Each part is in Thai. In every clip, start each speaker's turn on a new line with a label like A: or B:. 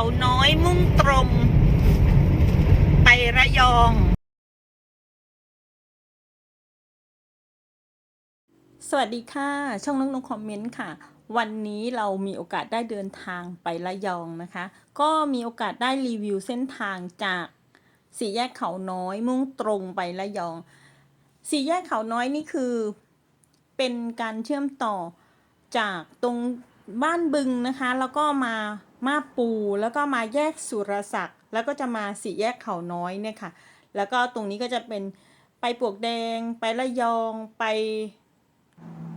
A: เขาน้อยมุ่งตรง ไประยอง สวัสดีค่ะ ช่องน้องนงคอมเมนต์ค่ะ วันนี้เรามีโอกาสได้เดินทางไประยองนะคะ ก็มีโอกาสได้รีวิวเส้นทางจากสี่แยกเขาน้อยมุ่งตรงไประยอง สี่แยกเขาน้อยนี่คือเป็นการเชื่อมต่อจากตรงบ้านบึงนะคะ แล้วก็มา มาปูแล้วก็มาแยกสุรศักดิ์แล้วก็จะมาสี่แยกเขาน้อยเนี่ยค่ะ แล้วก็ตรงนี้ก็จะเป็นไปปวกแดง ไประยองไป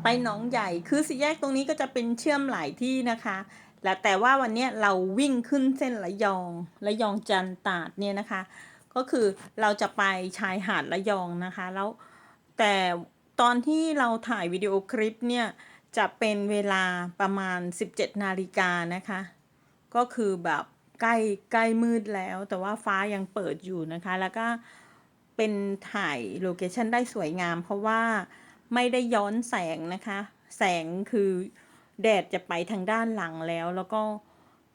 A: ไปหนองใหญ่คือสี่แยกตรงนี้ก็จะเป็นเชื่อมหลายที่นะคะและแต่ว่าวันนี้เราวิ่งขึ้นเส้นระยองระยองจันตาดเนี่ยนะคะ ก็คือเราจะไปชายหาดระยองนะคะแล้วแต่ตอนที่เราถ่ายวิดีโอคลิปเนี่ยจะเป็นเวลาประมาณ 17 นาฬิกานะคะ ก็คือแบบใกล้ใกล้มืดแล้ว แต่ว่าฟ้ายังเปิดอยู่นะคะ แล้วก็เป็นถ่ายโลเคชันได้สวยงาม เพราะว่าไม่ได้ย้อนแสงนะคะ แสงคือแดดจะไปทางด้านหลังแล้ว แล้วก็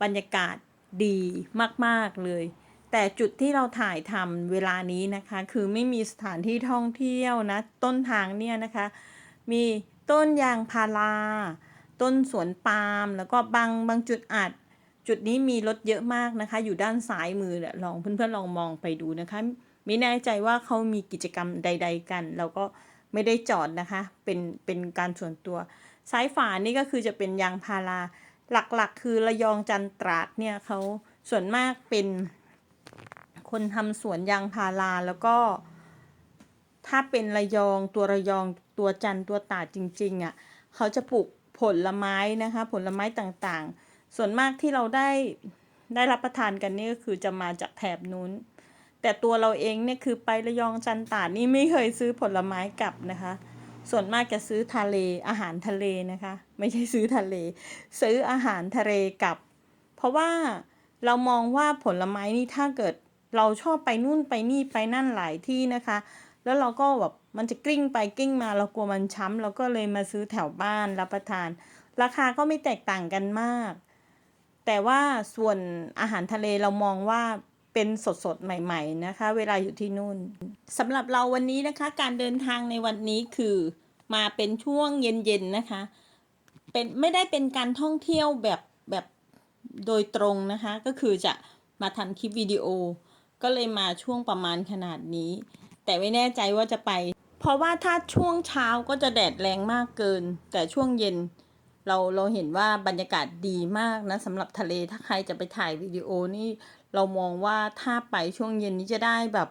A: บรรยากาศดีมาก ๆ เลย แต่จุดที่เราถ่ายทำเวลานี้นะคะ คือไม่มีสถานที่ท่องเที่ยวนะ ต้นทางเนี่ยนะคะ มีต้นยางพารา ต้นสวนปาล์ม แล้วก็บางบางจุดอาจ จุดนี้มีรถเยอะมากนะคะ อยู่ด้านซ้ายมือเนี่ยลองเพื่อนๆลองมองไปดูนะคะไม่แน่ใจว่าเขามีกิจกรรมใด ๆ กัน เราก็ไม่ได้จอดนะคะ เป็นเป็นการส่วนตัวซ้ายฝานี่ก็คือจะเป็นยางพาราหลักๆ คือระยองจันทร์ตราดเนี่ยเขาส่วนมากเป็นคนทำสวนยางพาราแล้วก็ ถ้าเป็นระยองตัวระยองตัวจันตัวตาดจริงๆอะเขาจะปลูกผลไม้นะคะ ผลไม้ต่างๆ ส่วนมากที่เราได้ได้รับประทานกันนี่ก็คือจะมาจากแถบนู้น แต่ตัวเราเองเนี่ยคือไประยองจันทร์ตาดนี่ไม่เคยซื้อผลไม้กลับนะคะ ส่วนมากจะซื้อทะเลอาหารทะเลนะคะ ไม่ใช่ซื้อทะเล ซื้ออาหารทะเลกลับ เพราะว่าเรามองว่าผลไม้นี่ถ้าเกิดเราชอบไปนู่นไปนี่ไปนั่นหลายที่นะคะ แล้วเราก็แบบมันจะกลิ้งไปกลิ้งมาเรากลัวมันช้ำเราก็เลยมาซื้อแถวบ้านรับประทาน ราคาก็ไม่แตกต่างกันมาก แต่ว่าส่วนอาหารทะเลเรามองว่าเป็นสดๆใหม่ ๆ นะคะ เวลาอยู่ที่นู่นสำหรับเราวันนี้นะคะ การเดินทางในวันนี้คือมาเป็นช่วงเย็นๆนะคะ เป็นไม่ได้เป็นการท่องเที่ยวแบบแบบโดยตรงนะคะ ก็คือจะมาทำคลิปวิดีโอ ก็เลยมาช่วงประมาณขนาดนี้ แต่ไม่แน่ใจว่าจะไป เพราะว่าถ้าช่วงเช้าก็จะแดดแรงมากเกิน แต่ช่วงเย็น เราเราเห็นว่าบรรยากาศดีมากนะสำหรับทะเลถ้าใครจะไปถ่ายวิดีโอนี่เรามองว่าถ้าไปช่วงเย็นนี้จะได้แบบ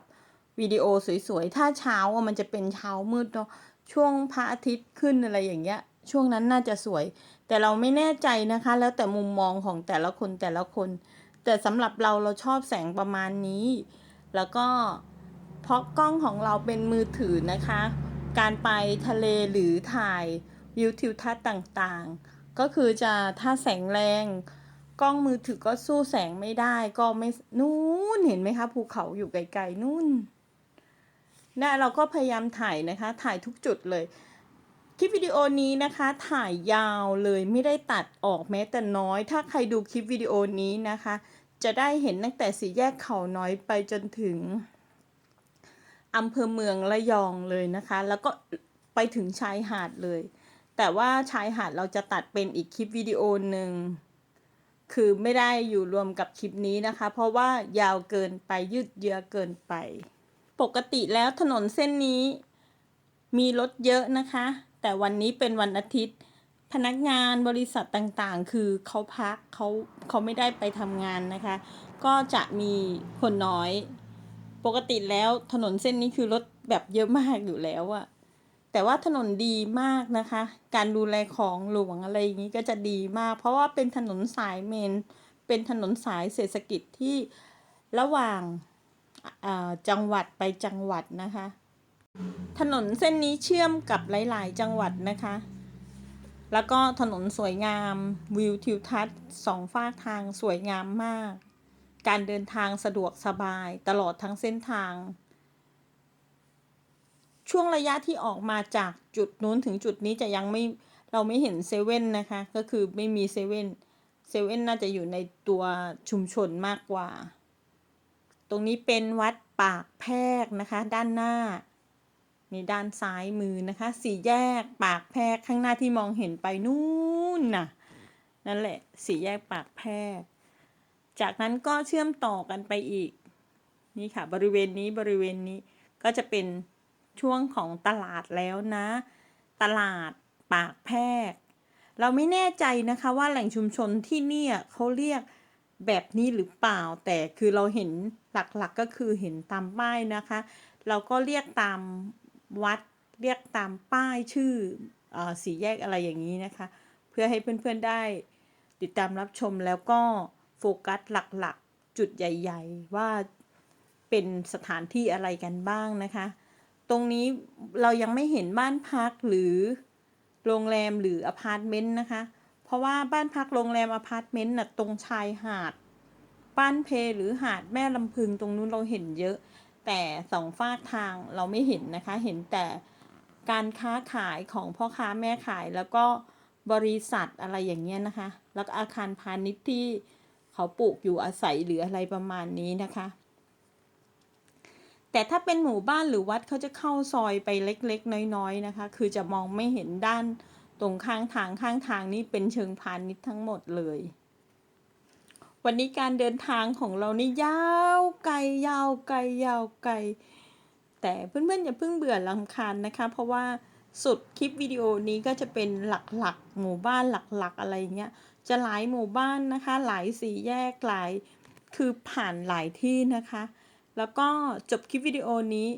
A: วิดีโอสวยๆ ถ้าเช้าอะมันจะเป็นเช้ามืดเนาะช่วงพระอาทิตย์ขึ้นอะไรอย่างเงี้ย ช่วงนั้นน่าจะสวย แต่เราไม่แน่ใจนะคะ แล้วแต่มุมมองของแต่ละคนแต่ละคน แต่สำหรับเราเราชอบแสงประมาณนี้ แล้วก็เพราะกล้องของเราเป็นมือถือนะคะ การไปทะเลหรือถ่าย วิวทิวทัศน์ต่างๆ ก็คือจะถ้าแสงแรง กล้องมือถือก็สู้แสงไม่ได้ก็ไม่นู่นเห็นไหมคะภูเขาอยู่ไกลๆนู่นนะเราก็พยายามถ่ายนะคะ ถ่ายทุกจุดเลย คลิปวิดีโอนี้นะคะ ถ่ายยาวเลยไม่ได้ตัดออกแม้แต่น้อย ถ้าใครดูคลิปวิดีโอนี้นะคะ จะได้เห็นตั้งแต่สี่แยกเขาน้อยไปจนถึงอำเภอเมืองระยองเลยนะคะ แล้วก็ไปถึงชายหาดเลย แต่ว่าชายหาดเราจะตัดเป็นอีกคลิปวิดีโอหนึ่งคือไม่ได้อยู่รวมกับคลิปนี้นะคะ เพราะว่ายาวเกินไปยืดเยื้อเกินไป ปกติแล้วถนนเส้นนี้ มีรถเยอะนะคะ แต่วันนี้เป็นวันอาทิตย์ พนักงานบริษัทต่างๆ คือเขาพักเขาเขาไม่ได้ไปทำงานนะคะ ก็จะมีคนน้อย ปกติแล้วถนนเส้นนี้คือรถแบบเยอะมากอยู่แล้วอะ แต่ว่าถนนดีมากนะคะ การดูแลของหลวงอะไรอย่างนี้ก็จะดีมาก เพราะว่าเป็นถนนสายเมน เป็นถนนสายเศรษฐกิจที่ระหว่างาจังหวัดไปจังหวัดนะคะ ถนนเส้นนี้เชื่อมกับหลาย ๆ จังหวัดนะคะ แล้วก็ถนนสวยงามวิวทิวทัศน์สองฝากทางสวยงามมาก การเดินทางสะดวกสบายตลอดทั้งเส้นทาง ช่วงระยะที่ออกมาจากจุดนู้นถึงจุดนี้จะยังไม่เราไม่เห็นเซเว่นนะคะ ก็คือไม่มีเซเว่นเซเว่นน่าจะอยู่ในตัวชุมชนมากกว่า ตรงนี้เป็นวัดปากแพรกนะคะ ด้านหน้าในด้านซ้ายมือนะคะ สี่แยกปากแพรกข้างหน้าที่มองเห็นไปนู่นน่ะนั่นแหละสี่แยกปากแพรกจากนั้นก็เชื่อมต่อกันไปอีก นี่ค่ะ บริเวณนี้บริเวณนี้ก็จะเป็น ช่วงของตลาดแล้วนะ ตลาดปากแพรก เราไม่แน่ใจนะคะว่าแหล่งชุมชนที่เนี่ยเขาเรียกแบบนี้หรือเปล่า แต่คือเราเห็นหลักๆกก็คือเห็นตามป้ายนะคะ เราก็เรียกตามวัดเรียกตามป้ายชื่ออสีแยกอะไรอย่างนี้นะคะ เพื่อให้เพื่อนๆได้ติดตามรับชมแล้วก็โฟกัสหลักๆ จุดใหญ่ ๆ ว่าเป็นสถานที่อะไรกันบ้างนะคะ ตรงนี้เรายังไม่เห็นบ้านพักหรือโรงแรมหรืออพาร์ตเมนต์นะคะ เพราะว่าบ้านพักโรงแรมอพาร์ตเมนต์น่ะตรงชายหาดบ้านเพหรือหาดแม่ลำพึงตรงนู้นเราเห็นเยอะ แต่สองฝากทางเราไม่เห็นนะคะ เห็นแต่การค้าขายของพ่อค้าแม่ขายแล้วก็บริษัทอะไรอย่างเงี้ยนะคะ แล้วก็อาคารพาณิชย์ที่เขาปลูกอยู่อาศัยหรืออะไรประมาณนี้นะคะ แต่ถ้าเป็นหมู่บ้านหรือวัดเขาจะเข้าซอยไปเล็กๆ น้อยๆนะคะ คือจะมองไม่เห็นด้านตรงข้างทางข้างทางนี่เป็นเชิงพาณิชย์ทั้งหมดเลย วันนี้การเดินทางของเรานี่ยาวไกลยาวไกลยาวไกล แต่เพื่อนๆอย่าเพิ่งเบื่อลำคาญนะคะ เพราะว่าสุดคลิปวิดีโอนี้ก็จะเป็นหลักๆ หมู่บ้านหลักๆ อะไรเงี้ยจะหลายหมู่บ้านนะคะ หลายสี่แยกหลายคือผ่านหลายที่นะคะ แล้วก็จบคลิปวิดีโอนี้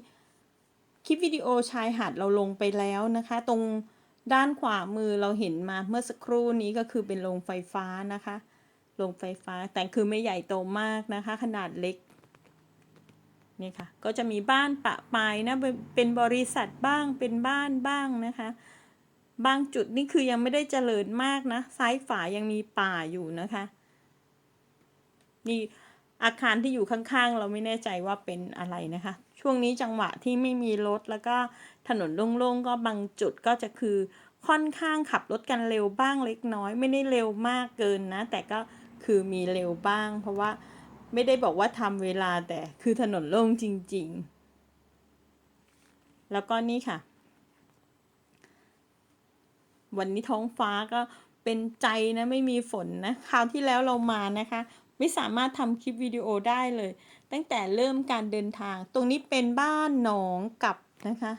A: คลิปวิดีโอชายหาดเราลงไปแล้วนะคะ ตรงด้านขวามือเราเห็นมาเมื่อสักครู่นี้ก็คือเป็นโรงไฟฟ้านะคะ โรงไฟฟ้าแต่คือไม่ใหญ่โตมากนะคะ ขนาดเล็กนี่ค่ะ ก็จะมีบ้านปะปายนะ เป็นบริษัทบ้าง เป็นบ้านบ้างนะคะ บางจุดนี่คือยังไม่ได้เจริญมากนะ ซ้ายฝายังมีป่าอยู่นะคะ นี่ อาคารที่อยู่ข้างๆ เราไม่แน่ใจว่าเป็นอะไรนะคะ ช่วงนี้จังหวะที่ไม่มีรถแล้วก็ถนนโล่งๆก็บางจุดก็จะคือค่อนข้างขับรถกันเร็วบ้างเล็กน้อย ไม่ได้เร็วมากเกินนะ แต่ก็คือมีเร็วบ้าง เพราะว่าไม่ได้บอกว่าทำเวลาแต่คือถนนโล่งจริง ๆ แล้วก็นี่ค่ะ วันนี้ท้องฟ้าก็เป็นใจนะไม่มีฝนนะคราวที่แล้วเรามานะคะ ไม่สามารถทำคลิปวิดีโอได้เลย ตั้งแต่เริ่มการเดินทาง ตรงนี้เป็นบ้านหนองกับนะคะ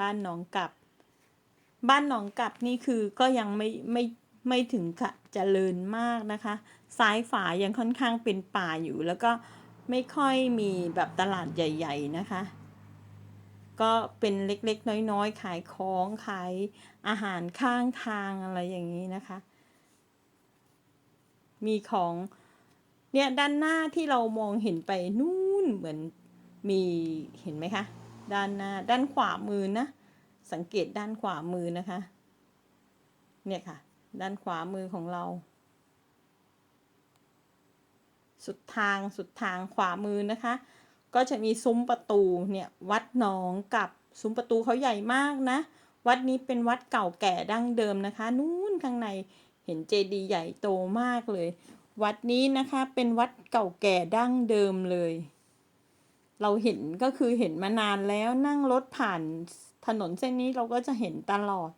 A: บ้านหนองกับ บ้านหนองกับนี่คือก็ยังไม่ไม่ไม่ถึงกับเจริญมากนะคะ ซ้ายฝายังค่อนข้างเป็นป่าอยู่ แล้วก็ไม่ค่อยมีแบบตลาดใหญ่ ๆนะคะ ก็เป็นเล็กๆ น้อยๆ ขายของขายอาหารข้างทางอะไรอย่างนี้นะคะ มีของเนี่ยด้านหน้าที่เรามองเห็นไปนู่นเหมือนมีเห็นไหมคะ ด้านหน้าด้านขวามือนะ สังเกตด้านขวามือนะคะ เนี่ยค่ะ ด้านขวามือของเรา สุดทางสุดทางขวามือนะคะ ก็จะมีซุ้มประตูเนี่ยวัดหนองกับซุ้มประตูเขาใหญ่มากนะ วัดนี้เป็นวัดเก่าแก่ดั้งเดิมนะคะ นู่นข้างใน เห็นเจดีย์ใหญ่โตมากเลย วัดนี้นะคะเป็นวัดเก่าแก่ดั้งเดิมเลย เราเห็นก็คือเห็นมานานแล้วนั่งรถผ่านถนนเส้นนี้เราก็จะเห็นตลอด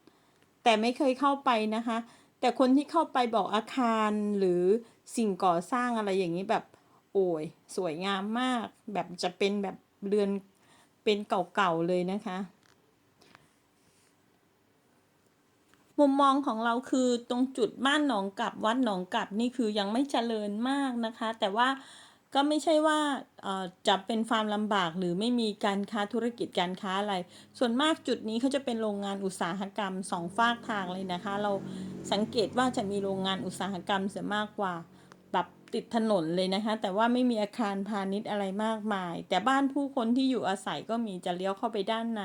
A: แต่ไม่เคยเข้าไปนะคะ แต่คนที่เข้าไปบอกอาคารหรือสิ่งก่อสร้างอะไรอย่างนี้แบบโอ้ยสวยงามมาก แบบจะเป็นแบบเรือนเป็นเก่าๆเลยนะคะ มุมมองของเราคือตรงจุดบ้านหนองกับวัดหนองกับนี่คือยังไม่เจริญมากนะคะ แต่ว่าก็ไม่ใช่ว่าจะเป็นความลำบากหรือไม่มีการค้าธุรกิจการค้าอะไร ส่วนมากจุดนี้เขาจะเป็นโรงงานอุตสาหกรรมสองฝากทางเลยนะคะ เราสังเกตว่าจะมีโรงงานอุตสาหกรรมเสียมากกว่าแบบติดถนนเลยนะคะ แต่ว่าไม่มีอาคารพาณิชย์อะไรมากมาย แต่บ้านผู้คนที่อยู่อาศัยก็มีจะเลี้ยวเข้าไปด้านใน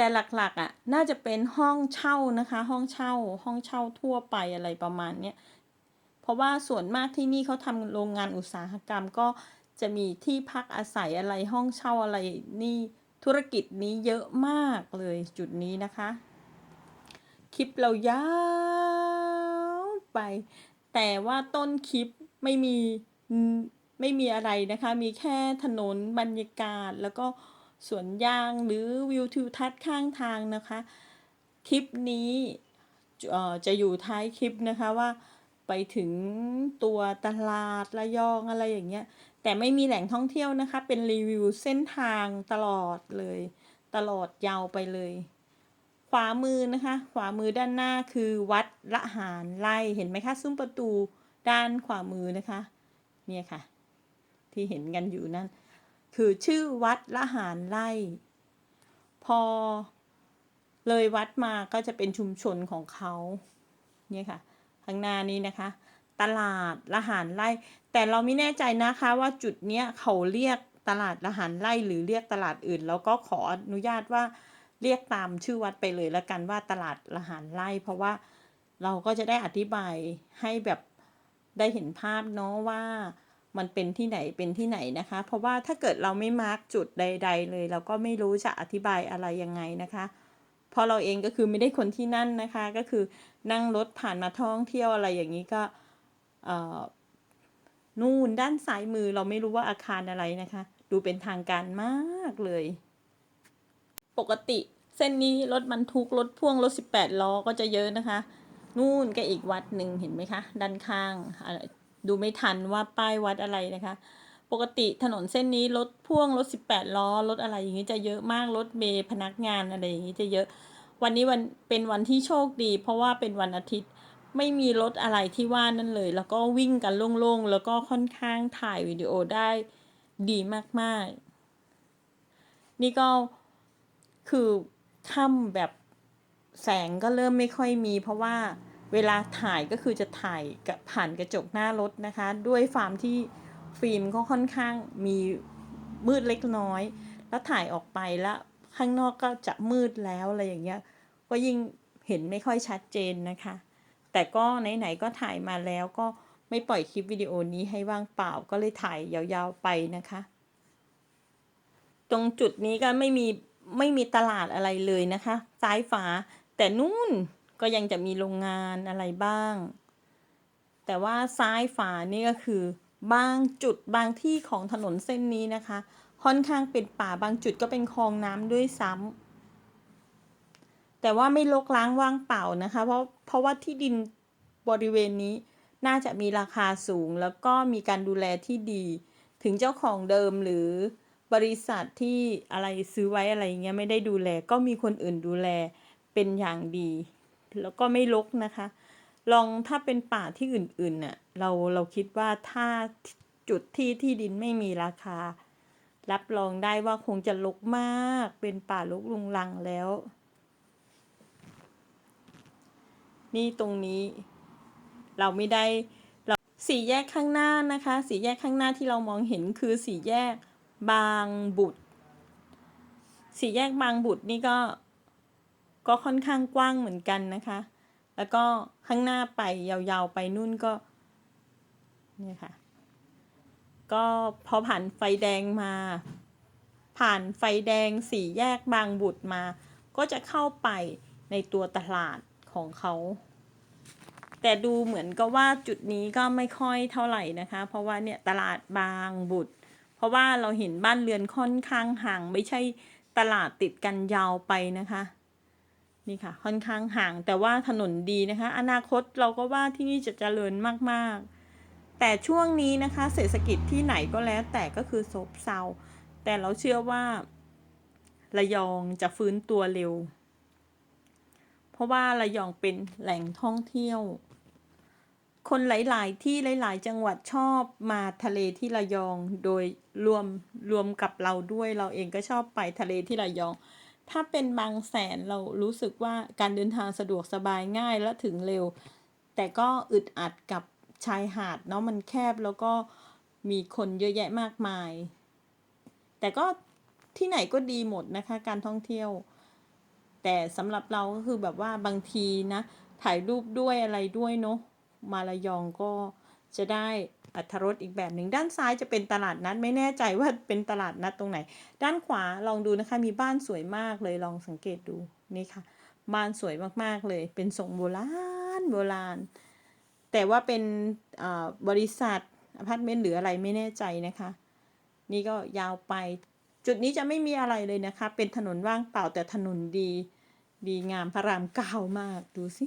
A: แต่หลักๆอะน่าจะเป็นห้องเช่านะคะ ห้องเช่า ห้องเช่าทั่วไปอะไรประมาณเนี้ยเพราะว่าส่วนมากที่นี่เขาทำโรงงานอุตสาหกรรมก็จะมีที่พักอาศัยอะไรห้องเช่าอะไรนี่ธุรกิจนี้เยอะมากเลยจุดนี้นะคะ คลิปเรายาวไป แต่ว่าต้นคลิปไม่มีไม่มีอะไรนะคะ มีแค่ถนนบรรยากาศแล้วก็ สวนยางหรือวิวทิวทัศน์ข้างทางนะคะ คลิปนี้จะอยู่ท้ายคลิปนะคะว่าไปถึงตัวตลาดระยองอะไรอย่างเงี้ย แต่ไม่มีแหล่งท่องเที่ยวนะคะ เป็นรีวิวเส้นทางตลอดเลย ตลอดยาวไปเลย ขวามือนะคะ ขวามือด้านหน้าคือวัดละหารไล่เห็นไหมคะ ซุ้มประตูด้านขวามือนะคะ เนี่ยค่ะ ที่เห็นกันอยู่นั่น คือชื่อวัดละหารไล่พอเลยวัดมาก็จะเป็นชุมชนของเขาเนี่ยค่ะข้างหน้านี้นะคะ ตลาดละหารไร่ แต่เราไม่แน่ใจนะคะว่าจุดเนี้ยเขาเรียกตลาดละหารไร่หรือเรียกตลาดอื่น แล้วก็ขออนุญาตว่าเรียกตามชื่อวัดไปเลยแล้วกันว่าตลาดละหารไร่ เพราะว่าเราก็จะได้อธิบายให้แบบได้เห็นภาพเนาะว่า มันเป็นที่ไหนเป็นที่ไหนนะคะ เพราะว่าถ้าเกิดเราไม่มาร์กจุดใด ๆ เลย เราก็ไม่รู้จะอธิบายอะไรยังไงนะคะเพราะเราเองก็คือไม่ได้คนที่นั่นนะคะ ก็คือนั่งรถผ่านมาท่องเที่ยวอะไรอย่างนี้ก็เอ่อนู่นด้านซ้ายมือเราไม่รู้ว่าอาคารอะไรนะคะ ดูเป็นทางการมากเลย ปกติเส้นนี้รถบรรทุกรถพ่วงรถ 18 ล้อก็จะเยอะนะคะ นู่นก็อีกวัดหนึ่งเห็นไหมคะ ด้านข้างอะ ดูไม่ทันว่าป้ายวัดอะไรนะคะ ปกติถนนเส้นนี้รถพ่วงรถ 18 ล้อรถอะไรอย่างนี้จะเยอะมากรถเมย์พนักงานอะไรอย่างนี้จะเยอะ วันนี้วันเป็นวันที่โชคดี เพราะว่าเป็นวันอาทิตย์ไม่มีรถอะไรที่ว่านั่นเลย แล้วก็วิ่งกันโล่งๆ แล้วก็ค่อนข้างถ่ายวิดีโอได้ดีมากๆ นี่ก็คือค่ำแบบแสงก็เริ่มไม่ค่อยมีเพราะว่า เวลาถ่ายก็คือจะถ่ายกับผ่านกระจกหน้ารถนะคะ ด้วยฟามที่ฟิล์มก็ค่อนข้างมีมืดเล็กน้อย แล้วถ่ายออกไปแล้วข้างนอกก็จะมืดแล้วอะไรอย่างเงี้ยก็ยิ่งเห็นไม่ค่อยชัดเจนนะคะ แต่ก็ไหนๆก็ถ่ายมาแล้วก็ไม่ปล่อยคลิปวิดีโอนี้ให้ว่างเปล่าก็เลยถ่ายยาวๆไปนะคะ ตรงจุดนี้ก็ไม่มีไม่มีตลาดอะไรเลยนะคะ ซ้ายฝาแต่นู่น ก็ยังจะมีโรงงานอะไรบ้าง แต่ว่าซ้ายฝานี่ก็คือบางจุดบางที่ของถนนเส้นนี้นะคะ ค่อนข้างเป็นป่าบางจุดก็เป็นคลองน้ำด้วยซ้ำแต่ว่าไม่ลกล้างว่างเปล่านะคะ เพราะเพราะว่าที่ดินบริเวณนี้น่าจะมีราคาสูงแล้วก็มีการดูแลที่ดี ถึงเจ้าของเดิมหรือบริษัทที่อะไรซื้อไว้อะไรเงี้ยไม่ได้ดูแล ก็มีคนอื่นดูแลเป็นอย่างดี แล้วก็ไม่ลกนะคะ ลองถ้าเป็นป่าที่อื่นๆเน่ะเราเราคิดว่าถ้าจุดที่ที่ดินไม่มีราคา รับรองได้ว่าคงจะลกมากเป็นป่าลกลุงลังแล้ว นี่ตรงนี้ เราไม่ได้เราสี่แยกข้างหน้านะคะ สี่แยกข้างหน้าที่เรามองเห็นคือสี่แยกบางบุตร สี่แยกบางบุตรนี่ก็ ก็ค่อนข้างกว้างเหมือนกันนะคะ แล้วก็ข้างหน้าไปยาวๆไปนู่นก็เนี่ยค่ะ ก็พอผ่านไฟแดงมา ผ่านไฟแดงสี่แยกบางบุตรมา ก็จะเข้าไปในตัวตลาดของเขา แต่ดูเหมือนกับว่าจุดนี้ก็ไม่ค่อยเท่าไหร่นะคะ เพราะว่าเนี่ยตลาดบางบุตร เพราะว่าเราเห็นบ้านเรือนค่อนข้างห่าง ไม่ใช่ตลาดติดกันยาวไปนะคะ นี่ค่ะ ค่อนข้างห่างแต่ว่าถนนดีนะคะ อนาคตเราก็ว่าที่นี่จะเจริญมากๆ แต่ช่วงนี้นะคะ เศรษฐกิจที่ไหนก็แล้ว แต่ก็คือซบเซาแต่เราเชื่อว่า ระยองจะฟื้นตัวเร็ว เพราะว่าระยองเป็นแหล่งท่องเที่ยว คนหลาย ๆ ที่หลาย ๆ จังหวัดชอบมาทะเลที่ระยองโดยรวมรวมกับเราด้วยเราเองก็ชอบไปทะเลที่ระยอง ถ้าเป็นบางแสนเรารู้สึกว่าการเดินทางสะดวกสบายง่ายและถึงเร็ว แต่ก็อึดอัดกับชายหาดเนาะมันแคบแล้วก็มีคนเยอะแยะมากมาย แต่ก็ที่ไหนก็ดีหมดนะคะ การท่องเที่ยว แต่สำหรับเราก็คือแบบว่าบางทีนะ ถ่ายรูปด้วยอะไรด้วยเนาะมาระยองก็จะได้ อัธรสอีกแบบหนึ่งด้านซ้ายจะเป็นตลาดนัดไม่แน่ใจว่าเป็นตลาดนัดตรงไหน ด้านขวาลองดูนะคะมีบ้านสวยมากเลยลองสังเกตดูนี่ค่ะ บ้านสวยมากๆเลย เป็นทรงโบราณโบราณ แต่ว่าเป็นบริษัทอพาร์ตเมนต์หรืออะไรไม่แน่ใจนะคะ นี่ก็ยาวไป จุดนี้จะไม่มีอะไรเลยนะคะ เป็นถนนว่างเปล่าแต่ถนนดี ดีงามพระรามเก้ามากดูสิ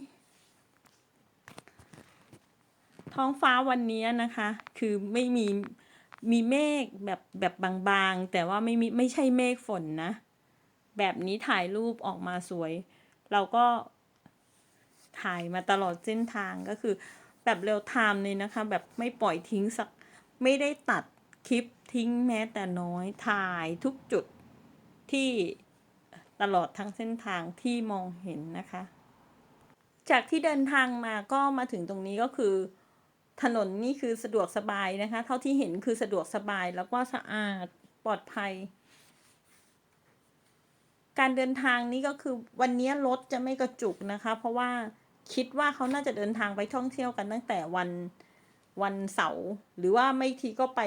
A: ท้องฟ้าวันนี้นะคะ คือไม่มีมีเมฆแบบแบบบางๆ แต่ว่าไม่มีไม่ใช่เมฆฝนนะ แบบนี้ถ่ายรูปออกมาสวย เราก็ถ่ายมาตลอดเส้นทางก็คือ แบบเร็วไทม์เลยนะคะ แบบไม่ปล่อยทิ้งสัก ไม่ได้ตัดคลิปทิ้งแม้แต่น้อยถ่ายทุกจุดที่ตลอดทั้งเส้นทางที่มองเห็นนะคะ จากที่เดินทางมาก็มาถึงตรงนี้ก็คือ ถนนนี่คือสะดวกสบายนะคะ เท่าที่เห็นคือสะดวกสบายแล้วก็สะอาดปลอดภัย การเดินทางนี้ก็คือวันนี้รถจะไม่กระจุกนะคะ เพราะว่าคิดว่าเขาน่าจะเดินทางไปท่องเที่ยวกันตั้งแต่วันวันเสาร์หรือว่าไม่ทีก็ไป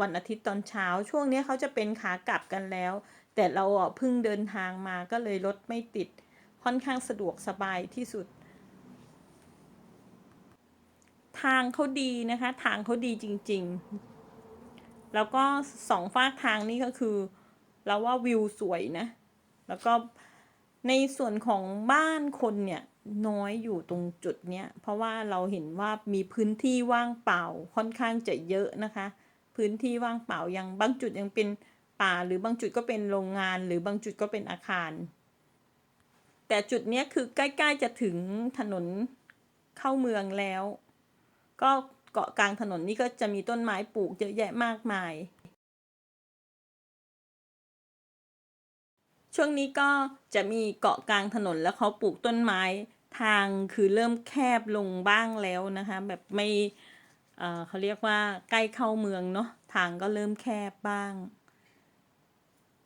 A: วันอาทิตย์ตอนเช้า ช่วงนี้เขาจะเป็นขากลับกันแล้ว แต่เราเพิ่งเดินทางมาก็เลยรถไม่ติด ค่อนข้างสะดวกสบายที่สุด ทางเขาดีนะคะ ทางเขาดีจริง ๆ แล้วก็สองฝากทางนี้ก็คือ เราว่าวิวสวยนะ แล้วก็ในส่วนของบ้านคนเนี่ยน้อยอยู่ตรงจุดเนี้ย เพราะว่าเราเห็นว่ามีพื้นที่ว่างเปล่าค่อนข้างจะเยอะนะคะ พื้นที่ว่างเปล่ายังบางจุดยังเป็นป่าหรือบางจุดก็เป็นโรงงาน หรือบางจุดก็เป็นอาคาร แต่จุดเนี้ยคือใกล้ ๆ จะถึงถนนเข้าเมืองแล้ว ก็เกาะกลางถนนนี่ก็จะมีต้นไม้ปลูกเยอะแยะมากมาย ช่วงนี้ก็จะมีเกาะกลางถนนแล้วเขาปลูกต้นไม้ทางคือเริ่มแคบลงบ้างแล้วนะคะ แบบไม่เเขาเรียกว่าใกล้เข้าเมืองเนาะทางก็เริ่มแคบบ้าง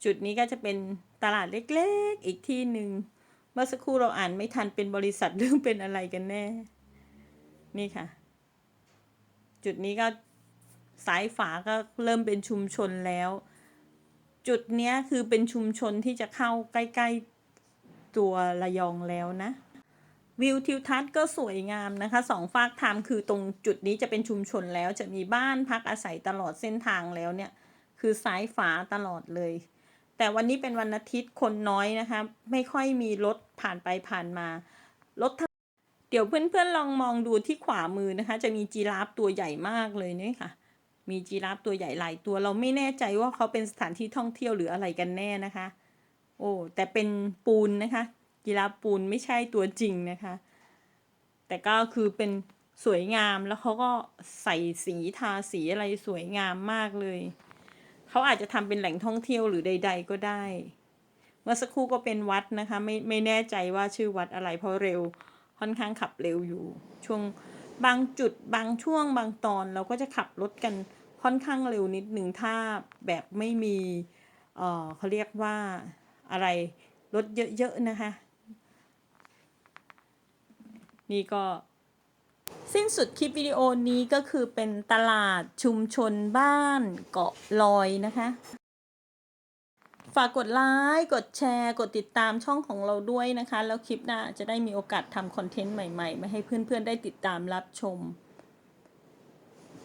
A: จุดนี้ก็จะเป็นตลาดเล็กๆอีกที่หนึ่งเมื่อสักครู่เราอ่านไม่ทันเป็นบริษัทเรื่องเป็นอะไรกันแน่ นี่ค่ะ จุดนี้ก็ซ้ายฝาก็เริ่มเป็นชุมชนแล้ว จุดเนี้ยคือเป็นชุมชนที่จะเข้าใกล้ ๆ ตัวระยองแล้วนะ วิวทิวทัศน์ก็สวยงามนะคะสองฝากทางคือตรงจุดนี้จะเป็นชุมชนแล้วจะมีบ้านพักอาศัยตลอดเส้นทางแล้วเนี่ย คือซ้ายฝาตลอดเลย แต่วันนี้เป็นวันอาทิตย์คนน้อยนะคะ ไม่ค่อยมีรถผ่านไปผ่านมารถ เดี๋ยวเพื่อนๆลองมองดูที่ขวามือนะคะ จะมีจีราฟตัวใหญ่มากเลยเนี่ยค่ะ มีจีราฟตัวใหญ่หลายตัว เราไม่แน่ใจว่าเขาเป็นสถานที่ท่องเที่ยวหรืออะไรกันแน่นะคะ โอ้แต่เป็นปูนนะคะ จีราฟปูนไม่ใช่ตัวจริงนะคะ แต่ก็คือเป็นสวยงามแล้วเขาก็ใส่สีทาสีอะไรสวยงามมากเลยเขาอาจจะทำเป็นแหล่งท่องเที่ยวหรือใด ๆ ก็ได้ เมื่อสักครู่ก็เป็นวัดนะคะ ไม่ไม่แน่ใจว่าชื่อวัดอะไรเพราะเร็ว ค่อนข้างขับเร็วอยู่ ช่วงบางจุดบางช่วงบางตอนเราก็จะขับรถกันค่อนข้างเร็วนิดหนึ่งถ้าแบบไม่มีเออเขาเรียกว่าอะไรรถเยอะๆนะคะ นี่ก็สิ้นสุดคลิปวิดีโอนี้ก็คือเป็นตลาดชุมชนบ้านเกาะลอยนะคะ ฝากกดไลค์ กดแชร์ กดติดตามช่องของเราด้วยนะคะ แล้วคลิปหน้าจะได้มีโอกาสทำคอนเทนต์ใหม่ๆ มาให้เพื่อนๆได้ติดตามรับชม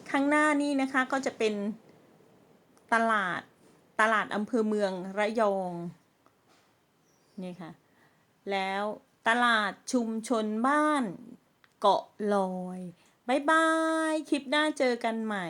A: ข้างหน้านี้นะคะก็จะเป็นตลาดตลาดอำเภอเมืองระยองนี่ค่ะ แล้วตลาดชุมชนบ้านเกาะลอยบายบาย คลิปหน้าเจอกันใหม่